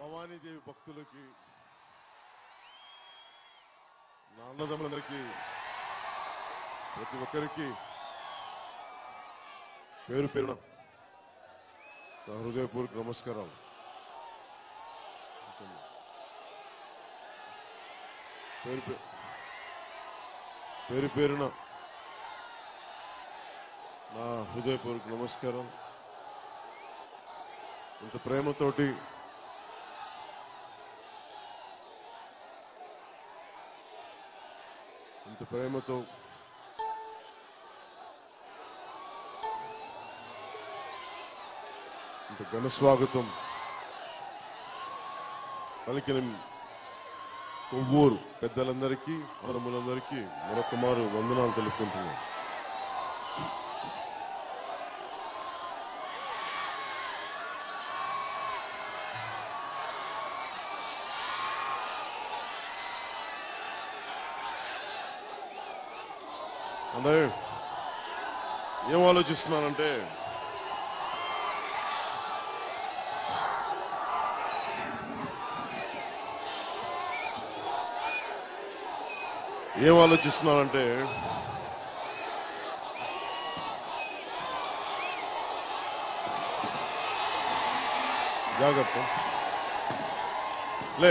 భవానీదేవి భక్తులకి నా అన్నదమ్ములందరికీ ప్రతి ఒక్కరికి పేరు పేరున నా హృదయపూర్వక నమస్కారాలు. పేరు పే- పేరు పేరున నా హృదయపూర్వక నమస్కారం. ఇంత ప్రేమతోటి ఇంత ప్రేమతో ఇంత ఘన స్వాగతం పలికిన కొవ్వూరు పెద్దలందరికీ అన్నములందరికీ మరొక మారు వందనాలు తెలుపుకుంటున్నాను అంటే ఏం ఆలోచిస్తున్నానంటే ఏం ఆలోచిస్తున్నానంటే జాగ్రత్త. లే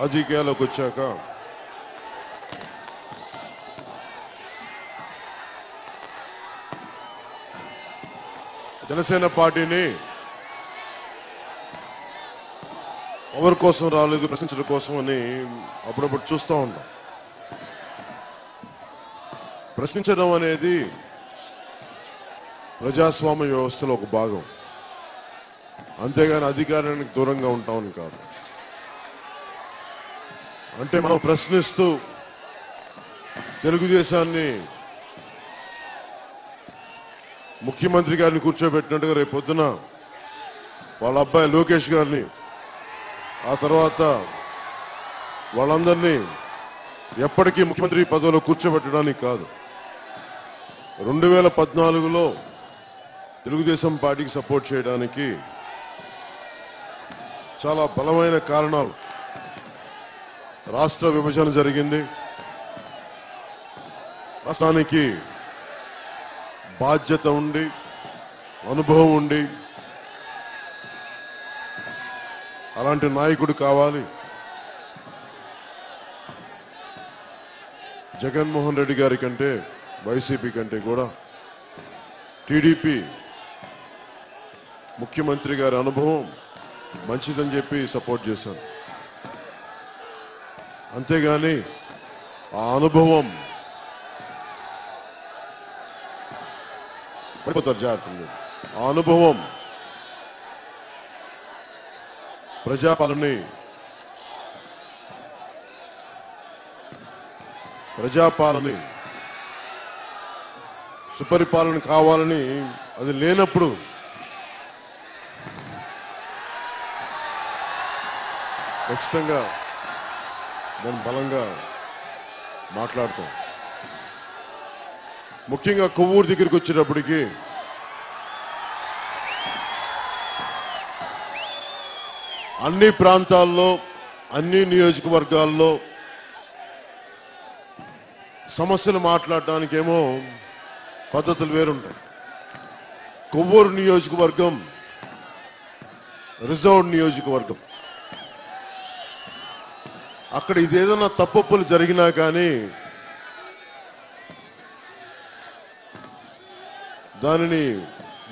రాజకీయాలకు వచ్చాక జనసేన పార్టీని ఎవరి కోసం రాలేదు ప్రశ్నించడం కోసం అని అప్పుడప్పుడు చూస్తూ ఉన్నాం. ప్రశ్నించడం అనేది ప్రజాస్వామ్య వ్యవస్థలో ఒక భాగం. అంతేగాని అధికారానికి దూరంగా ఉంటామని కాదు. అంటే మనం ప్రశ్నిస్తూ తెలుగుదేశాన్ని ముఖ్యమంత్రి గారిని కూర్చోబెట్టినట్టుగా రేపు పొద్దున వాళ్ళ అబ్బాయి లోకేష్ గారిని ఆ తర్వాత వాళ్ళందరినీ ఎప్పటికీ ముఖ్యమంత్రి పదవిలో కూర్చోబెట్టడానికి కాదు. రెండు వేల పద్నాలుగులో తెలుగుదేశం పార్టీకి సపోర్ట్ చేయడానికి చాలా బలమైన కారణాలు రాష్ట్ర విభజన జరిగింది. రాష్ట్రానికి బాధ్యత ఉండి అనుభవం ఉండి అలాంటి నాయకుడు కావాలి. జగన్మోహన్ రెడ్డి గారి కంటే వైసీపీ కంటే కూడా టీడీపీ ముఖ్యమంత్రి గారి అనుభవం మంచిదని చెప్పి సపోర్ట్ చేశాను. అంతేగాని ఆ అనుభవం పడిపోతారు జాగ్రత్తలు. ఆ అనుభవం ప్రజాపాలని ప్రజాపాలని సుపరిపాలన కావాలని అది లేనప్పుడు ఖచ్చితంగా నేను బలంగా మాట్లాడతాం. ముఖ్యంగా కొవ్వూరు దగ్గరికి వచ్చేటప్పటికి అన్ని ప్రాంతాల్లో అన్ని నియోజకవర్గాల్లో సమస్యలు మాట్లాడడానికేమో పద్ధతులు వేరుంటాయి. కొవ్వూరు నియోజకవర్గం రిజర్వ్డ్ నియోజకవర్గం. అక్కడ ఇదేదన్నా తప్పులు జరిగినా కానీ దానిని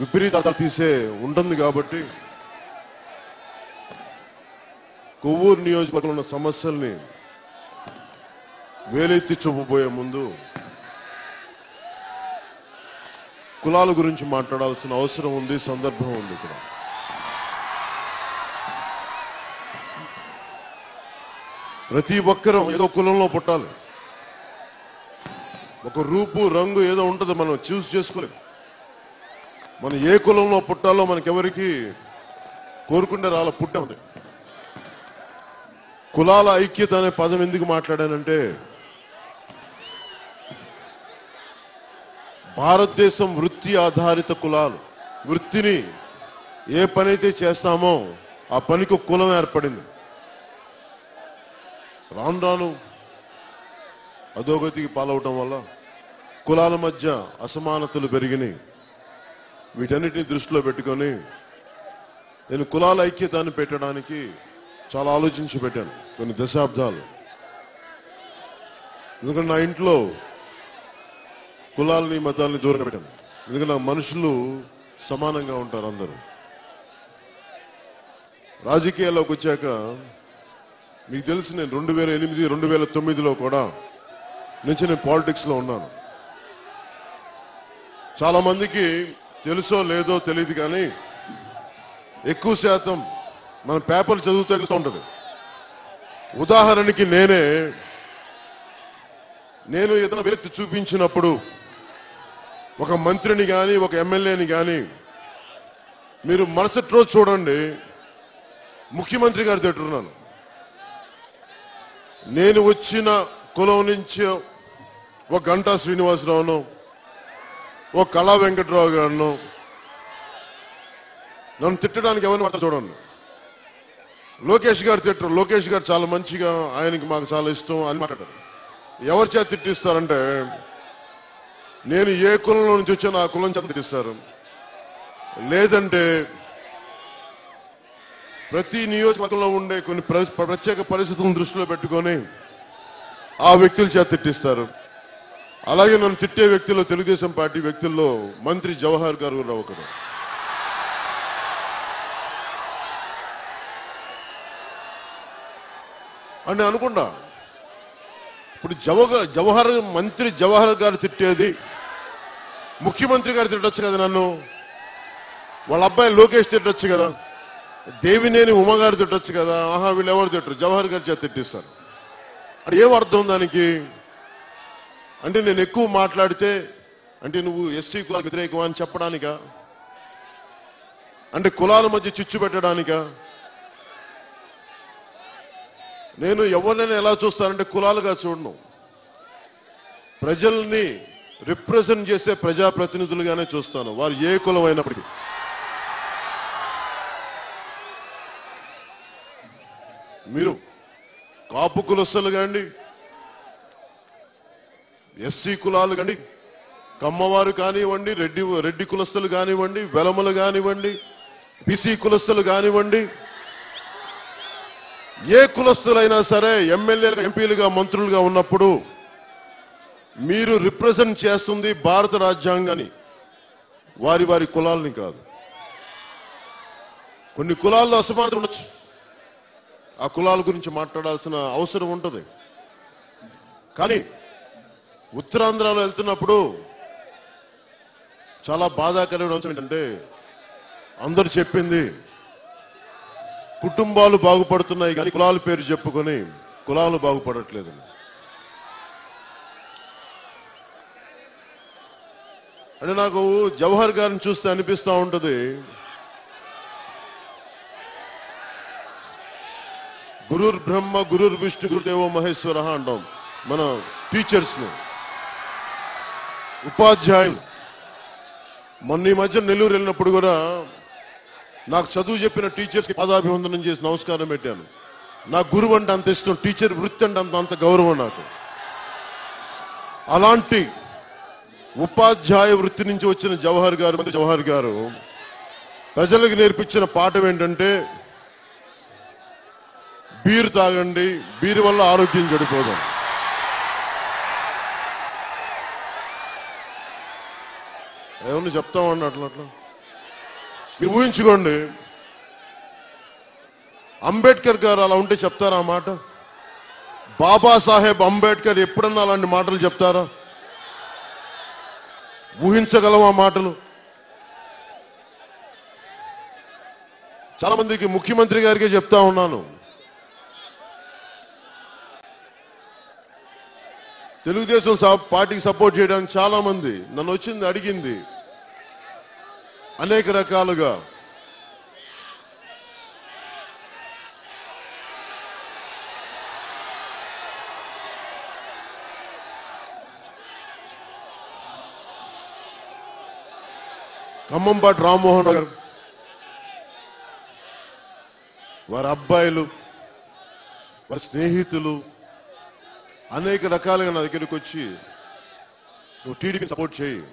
విపరీత తీసే ఉంటుంది కాబట్టి కొవ్వూరు నియోజకవర్గంలో ఉన్న సమస్యల్ని వేలెత్తి చూపబోయే ముందు కులాల గురించి మాట్లాడాల్సిన అవసరం ఉంది సందర్భం ఉంది ఇక్కడ. ప్రతి ఒక్కరూ ఏదో కులంలో పుట్టాలి. ఒక రూపు రంగు ఏదో ఉంటుంది మనం చూస్ చేసుకోలేదు మనం ఏ కులంలో పుట్టాలో మనకెవరికి కోరుకుంటే రాల పుట్టాం కులాల ఐక్యత అనే పదం ఎందుకు మాట్లాడానంటే భారతదేశం వృత్తి ఆధారిత కులాలు. వృత్తిని ఏ పనైతే చేస్తామో ఆ పనికి కులం ఏర్పడింది. రాను రాను అధోగతికి పాలవటం వల్ల కులాల మధ్య అసమానతలు పెరిగినాయి. వీటన్నిటిని దృష్టిలో పెట్టుకొని నేను కులాల ఐక్యతను పెట్టడానికి చాలా ఆలోచించి పెట్టాను కొన్ని దశాబ్దాలు. ఎందుకంటే నా ఇంట్లో కులాలని మతాలని దూరంగా పెట్టాను. ఎందుకంటే నా మనుషులు సమానంగా ఉంటారు అందరూ. రాజకీయాల్లోకి వచ్చాక మీకు తెలుసు నేను రెండు వేల ఎనిమిది రెండు వేల తొమ్మిదిలో కూడా నుంచి నేను పాలిటిక్స్లో ఉన్నాను. చాలా మందికి తెలుసో లేదో తెలియదు కానీ ఎక్కువ శాతం మన పేపర్లు చదువు తెలుస్తూ ఉంటుంది. ఉదాహరణకి నేనే నేను ఏదైనా వ్యక్తి చూపించినప్పుడు ఒక మంత్రిని కానీ ఒక ఎమ్మెల్యేని కానీ మీరు మరుసటి రోజు చూడండి ముఖ్యమంత్రి గారు తిట్టున్నాను నేను వచ్చిన కులం నుంచి ఒక గంటా శ్రీనివాసరావును ఒక కళా వెంకట్రావు గారును నన్ను తిట్టడానికి ఎవరిని చూడండి లోకేష్ గారు తిట్టరు. లోకేష్ గారు చాలా మంచిగా ఆయనకి మాకు చాలా ఇష్టం అని మాట్లాడారు ఎవరి చేత తిట్టిస్తారంటే నేను ఏ కులంలో నుంచి వచ్చానో ఆ కులం చేత తిట్టిస్తారు. లేదంటే ప్రతి నియోజకవర్గంలో ఉండే కొన్ని ప్ర- ప్రత్యేక పరిస్థితులను దృష్టిలో పెట్టుకొని ఆ వ్యక్తుల చేత తిట్టిస్తారు. అలాగే నన్ను తిట్టే వ్యక్తుల్లో తెలుగుదేశం పార్టీ వ్యక్తుల్లో మంత్రి జవహర్ గారు కూడా ఒకరు. అని అనుకున్నా. ఇప్పుడు జవహ జవహర్ మంత్రి జవహర్ గారు తిట్టేది ముఖ్యమంత్రి గారు తిట్టొచ్చు కదా నన్ను? వాళ్ళ అబ్బాయి లోకేష్ తిట్టొచ్చు కదా? దేవినేని ఉమగారు తిట్టచ్చు కదా ఆహా వీళ్ళు ఎవరు తిట్టరు? జవహర్ గారి చేత తిట్టిస్తారు. అంటే ఏం అర్థం దానికి? అంటే నేను ఎక్కువ మాట్లాడితే అంటే నువ్వు ఎస్సీ కులాలకు వ్యతిరేకం అని చెప్పడానికా? అంటే కులాల మధ్య చిచ్చు పెట్టడానికా? నేను ఎవరినైనా ఎలా చూస్తానంటే కులాలుగా చూడను. ప్రజల్ని రిప్రజెంట్ చేసే ప్రజాప్రతినిధులుగానే చూస్తాను. వారు ఏ కులం అయినప్పటికీ. మీరు కాపు కులస్తులు కాండి ఎస్సీ కులాలు కానీ కమ్మవారు కానివ్వండి రెడ్డి రెడ్డి కులస్తులు కానివ్వండి వెలములు కానివ్వండి బీసీ కులస్తులు కానివ్వండి ఏ కులస్తులైనా సరే ఎమ్మెల్యేలుగా ఎంపీలుగా మంత్రులుగా ఉన్నప్పుడు మీరు రిప్రజెంట్ చేస్తుంది భారత రాజ్యాంగాన్ని. వారి వారి కులాలని కాదు. కొన్ని కులాల్లో అసమానత ఉండొచ్చు. ఆ కులాల గురించి మాట్లాడాల్సిన అవసరం ఉంటుంది. కానీ ఉత్తరాంధ్రలో వెళ్తున్నప్పుడు చాలా బాధాకరమైన అంశం ఏంటంటే అందరు చెప్పింది కుటుంబాలు బాగుపడుతున్నాయి కానీ కులాల పేరు చెప్పుకొని కులాలు బాగుపడట్లేదు. అంటే నాకు జవహర్ గారిని చూస్తే అనిపిస్తూ ఉంటుంది గురుర్ బ్రహ్మ గురుర్ విష్ణు గురుదేవో మహేశ్వర అంటాం మన టీచర్స్ని. ఉపాధ్యాయులు. మొన్న ఈ మధ్య నెల్లూరు వెళ్ళినప్పుడు కూడా నాకు చదువు చెప్పిన టీచర్స్కి పదాభివందనం పాదాభివందనం చేసి నమస్కారం పెట్టాను. నా గురువు అంటే అంత ఇష్టం టీచర్ వృత్తి అంటే అంత అంత గౌరవం నాకు. అలాంటి ఉపాధ్యాయ వృత్తి నుంచి వచ్చిన జవహర్ గారు జవహర్ గారు ప్రజలకు నేర్పించిన పాఠం ఏంటంటే బీరు తాగండి బీరు వల్ల ఆరోగ్యం చెడిపోదాం. ఏమన్నా చెప్తామండి అట్లా అట్లా? మీరు ఊహించుకోండి. అంబేద్కర్ గారు అలా ఉంటే చెప్తారా ఆ మాట? బాబాసాహెబ్ అంబేద్కర్ ఎప్పుడన్నా అలాంటి మాటలు చెప్తారా? ఊహించగలం ఆ మాటలు? చాలామందికి ముఖ్యమంత్రి గారికే చెప్తా ఉన్నాను. తెలుగుదేశం పార్టీకి సపోర్ట్ చేయడానికి చాలా మంది నన్ను వచ్చింది అడిగింది. అనేక రకాలుగా. ఖమ్మంపాటి రామ్మోహన్ గారు. వారి అబ్బాయిలు వారి స్నేహితులు అనేక రకాలుగా నా దగ్గరికి వచ్చి నువ్వు టీడీపీ సపోర్ట్ చేయి.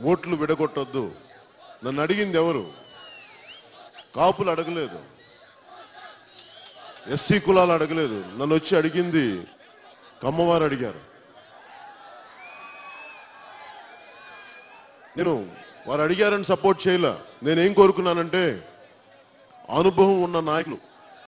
ఓట్లు విడగొట్టొద్దు. నన్ను అడిగింది ఎవరు? కాపులు అడగలేదు. ఎస్సీ కులాలు అడగలేదు. నన్ను వచ్చి అడిగింది కమ్మవారు అడిగారు. నేను వారు అడిగారని సపోర్ట్ చేయలే. నేనేం కోరుకున్నానంటే అనుభవం ఉన్న నాయకులు